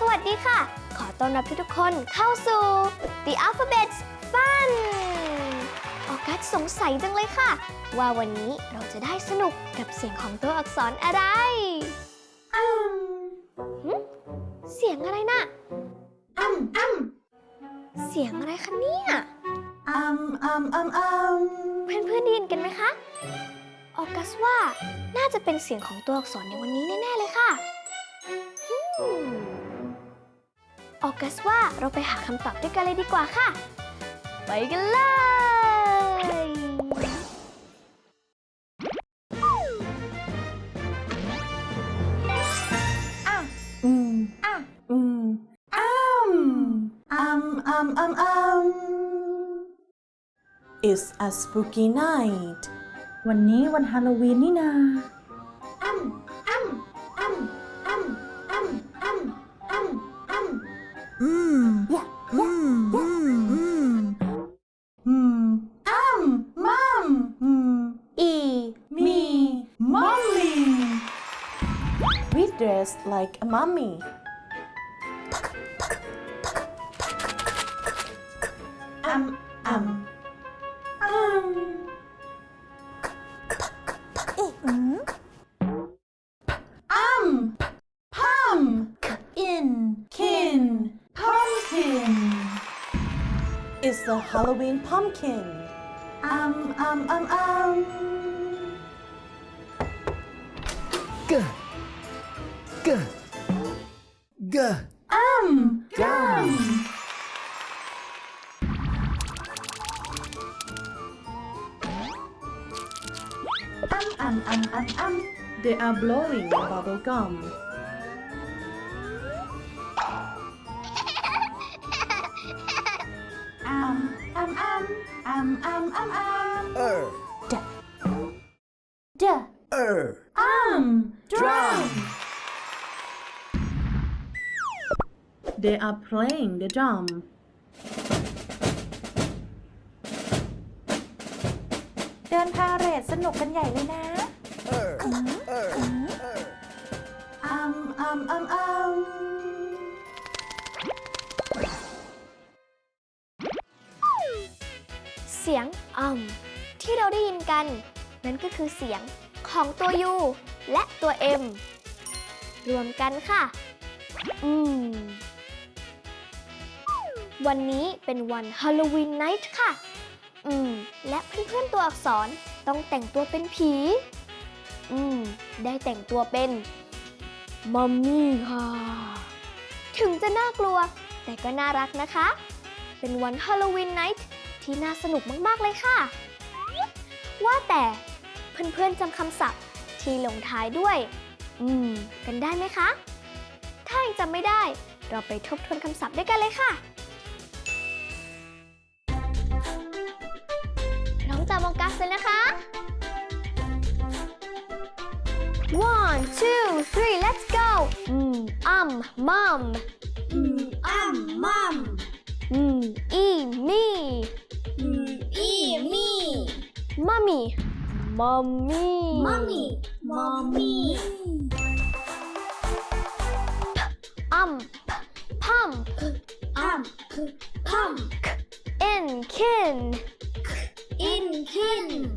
สดีค่ะ ขอต้อนรับทุกๆคนเข้าสู่ The Alphabet Fun ออกัสสงสัยจังเลยค่ะ ว่าวันนี้เราจะได้สนุกกับเสียงของตัวอักษรอะไรหึเสียงอะไรน่ะอัมอัมเสียงอะไรคะเนี่ยอัมอัมอัมอัมเพื่อนๆได้ยินกันไหมคะ ออกัสว่าน่าจะเป็นเสียงของตัวอักษรในวันนี้แน่ ๆ เลยค่ะอืม ออกัสว่าเราไปหาคำตอบด้วยกันเลยดีกว่าค่ะ ไปกันเลยอะอืมอะอืมอัมอัมอัมอัมอัม It's a spooky night วันนี้วันฮาโลวีนนี่นา like a mummy. Um, um. Um. Um. Pum. In. Kin. Pumpkin. It's the Halloween pumpkin. Um, um, um, um. G. G. G. Um, gum. Um, um, um, um, um. They are blowing bubble gum. Um, um, um, um, um, um, um. Er. D. Er. They are playing the drum. เดินพาเหรดสนุกกันใหญ่เลยนะ Er. Er. Er. อัมอัมอัมอัมเสียงอ่มที่เราได้ยินกัน นั่นก็คือเสียงของตัว U และตัว M รวมกันค่ะ อืม วันนี้เป็นวันฮาโลวีนไนท์ค่ะ อืม และเพื่อนๆตัวอักษรต้องแต่งตัวเป็นผี อืม ได้แต่งตัวเป็นมัมมี่ค่ะ ถึงจะน่ากลัว แต่ก็น่ารักนะคะ เป็นวันฮาโลวีนไนท์ที่น่าสนุกมากๆเลยค่ะ ว่าแต่เพื่อนๆจำคำศัพท์ที่ลงท้ายด้วย อืม กันได้ไหมคะ ถ้ายังจำไม่ได้ เราไปทบทวนคำศัพท์ด้วยกันเลยค่ะ um, mum. Mm, um, mum. Mm, e, me. Mm, e, me. Mummy. Mummy. Mummy. Mummy. Um, pump. Um, pump. In, kin. In, kin.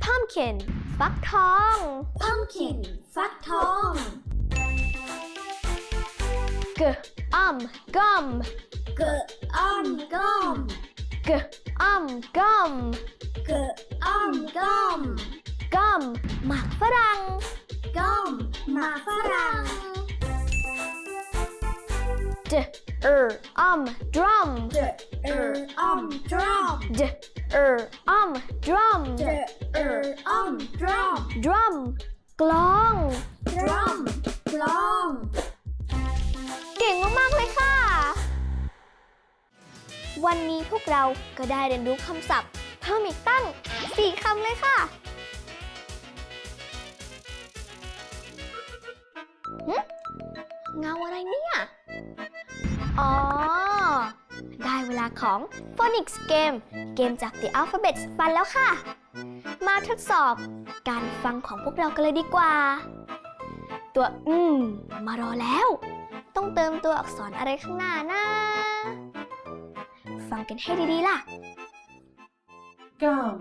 Pumpkin. ฟักทอง pumpkin ฟักทอง G um gum. G um gum. G um gum. G um gum. Gum ma farang. Gum ma farang. D er um drum. D er um drum. D er um drum. D er um drum. Drum glong. Drum glong. วันนี้พวกเราก็ได้เรียนรู้คำศัพท์เพิ่มอีกตั้ง 4คำเลยค่ะหึเงาอะไรเนี่ย อ๋อ ได้เวลาของ Phonics Game เกมจาก The Alphabet Fun แล้วค่ะ มาทดสอบการฟังของพวกเรากันเลยดีกว่า ตัวอืมมารอแล้ว ต้องเติมตัวอักษรอะไรข้างหน้านะ ฟังกันให้ดีๆล่ะ gum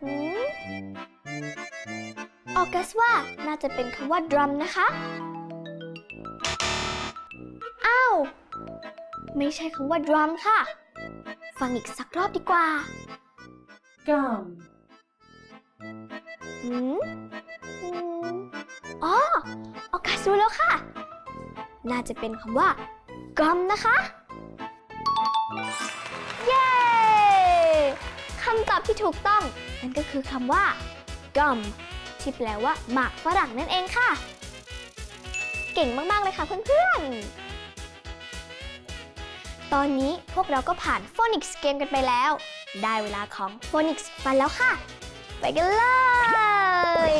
หืมออกัสว่าน่าจะเป็นคำว่า drum นะคะ อ้าว ไม่ใช่คำว่า drum ค่ะ ฟังอีกสักรอบดีกว่า gum หืมอืมอ๋อออกัสรู้แล้วค่ะ น่าจะเป็นคำว่า gum นะคะ ตอบที่ถูกต้อง นั่นก็คือคำว่า gum ที่แปลว่าหมากฝรั่งนั่นเองค่ะ เก่งมาก ๆ เลยค่ะเพื่อนๆ ตอนนี้พวกเราก็ผ่าน Phonics เกมกันไปแล้ว ได้เวลาของ Phonics ฟันแล้วค่ะ ไปกันเลย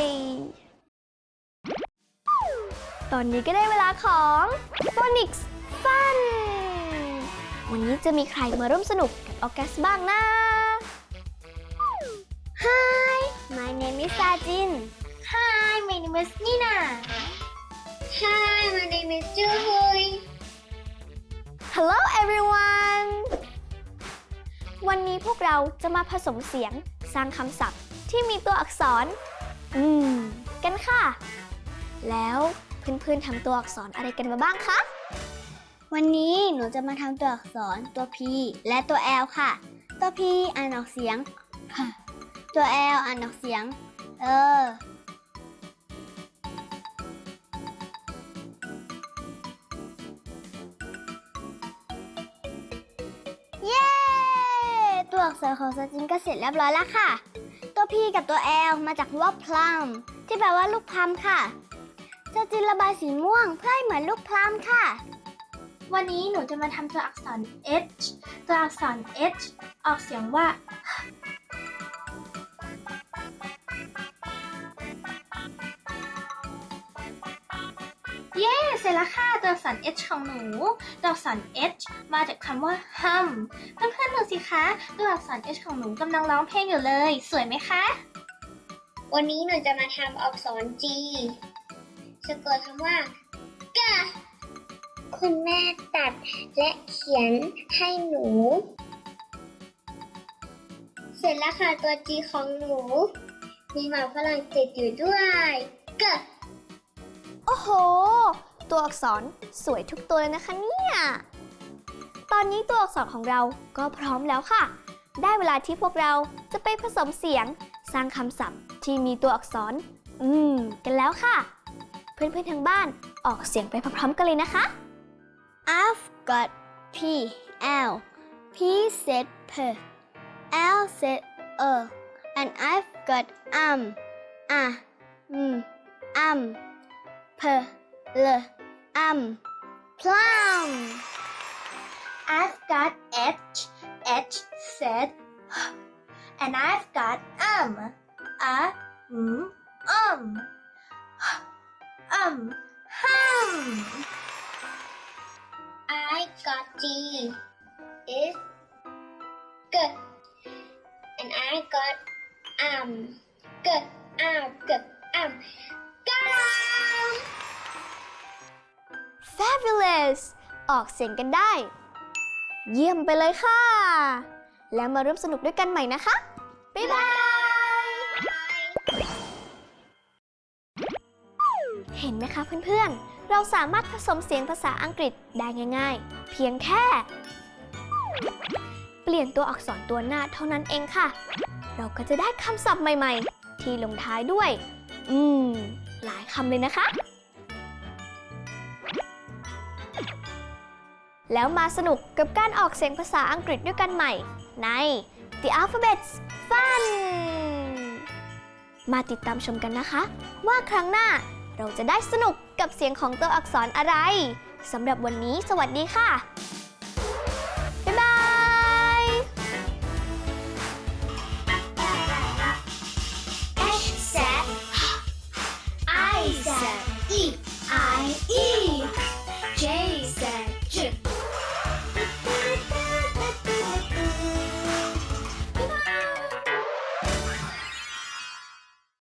ตอนนี้ก็ได้เวลาของ Phonics Fun วันนี้จะมีใครมาร่วมสนุกกับออกัสบ้างนะ Hi my name is Sajin Hi my name is Nina Hi, my name is Juhui. Hello everyone วันนี้พวกเราจะมาผสมเสียงสร้างคำศัพท์ที่มีตัวอักษร อืม กันค่ะ แล้วเพื่อนๆทำตัวอักษรอะไรกันมาบ้างคะ วันนี้หนูจะมาทำตัวอักษรตัว P และตัว L ค่ะ ตัว P อ่านออกเสียง ตัว L อ่านออกเสียง เออ เย้ ตัวอักษรของสจินก็เสร็จเรียบร้อยแล้วค่ะ ตัว P กับตัว L มาจากว่า plum ที่แปลว่าลูกพลัมค่ะสจินระบายสีม่วงเพื่อให้เหมือนลูกพลัมค่ะ วันนี้หนูจะมาทำตัวอักษร H ตัวอักษร H ออกเสียงว่า เย้เสร็จแล้วค่ะตัวอักษร H ของหนูตัวอักษร H มาจากคำว่า hum เพื่อนๆดูสิคะตัวอักษร H ของหนูกำลังร้องเพลงอยู่เลย สวยไหมคะ วันนี้หนูจะมาทำอักษร G สะกดคำว่ากะคุณแม่ตัดและเขียนให้หนู เสร็จแล้วค่ะตัว G ของหนู มีหมากฝรั่งติดอยู่ด้วยกะโอ้โห ตัวอักษรสวยทุกตัวเลยนะคะเนี่ย ตอนนี้ตัวอักษรของเราก็พร้อมแล้วค่ะ ได้เวลาที่พวกเราจะไปผสมเสียงสร้างคำศัพท์ที่มีตัวอักษร อืม กันแล้วค่ะ เพื่อนๆทางบ้านออกเสียงไปพร้อมๆกันเลยนะคะ I've got P L P said P L said uh and I've got um ah mm um P L um plum. I've got H H said and I've got um a mm um um hum. I got G is G and I got um G um G um gum Fabulous ออกเสียงกันได้ เยี่ยมไปเลยค่ะ แล้วมาร่วมสนุกด้วยกันใหม่นะคะ บ๊ายบาย เห็นไหมคะเพื่อนๆ เราสามารถผสมเสียงภาษาอังกฤษได้ง่ายๆ เพียงแค่ เปลี่ยนตัวอักษรตัวหน้าเท่านั้นเองค่ะ เราก็จะได้คำศัพท์ใหม่ๆ ที่ลงท้ายด้วย อืม หลายคำเลยนะคะ แล้วมาสนุกกับการออกเสียงภาษาอังกฤษด้วยกันใหม่ ใน The Alphabets Fun มาติดตามชมกันนะคะ ว่าครั้งหน้าเราจะได้สนุกกับเสียงของตัวอักษรอะไรสำหรับวันนี้สวัสดีค่ะ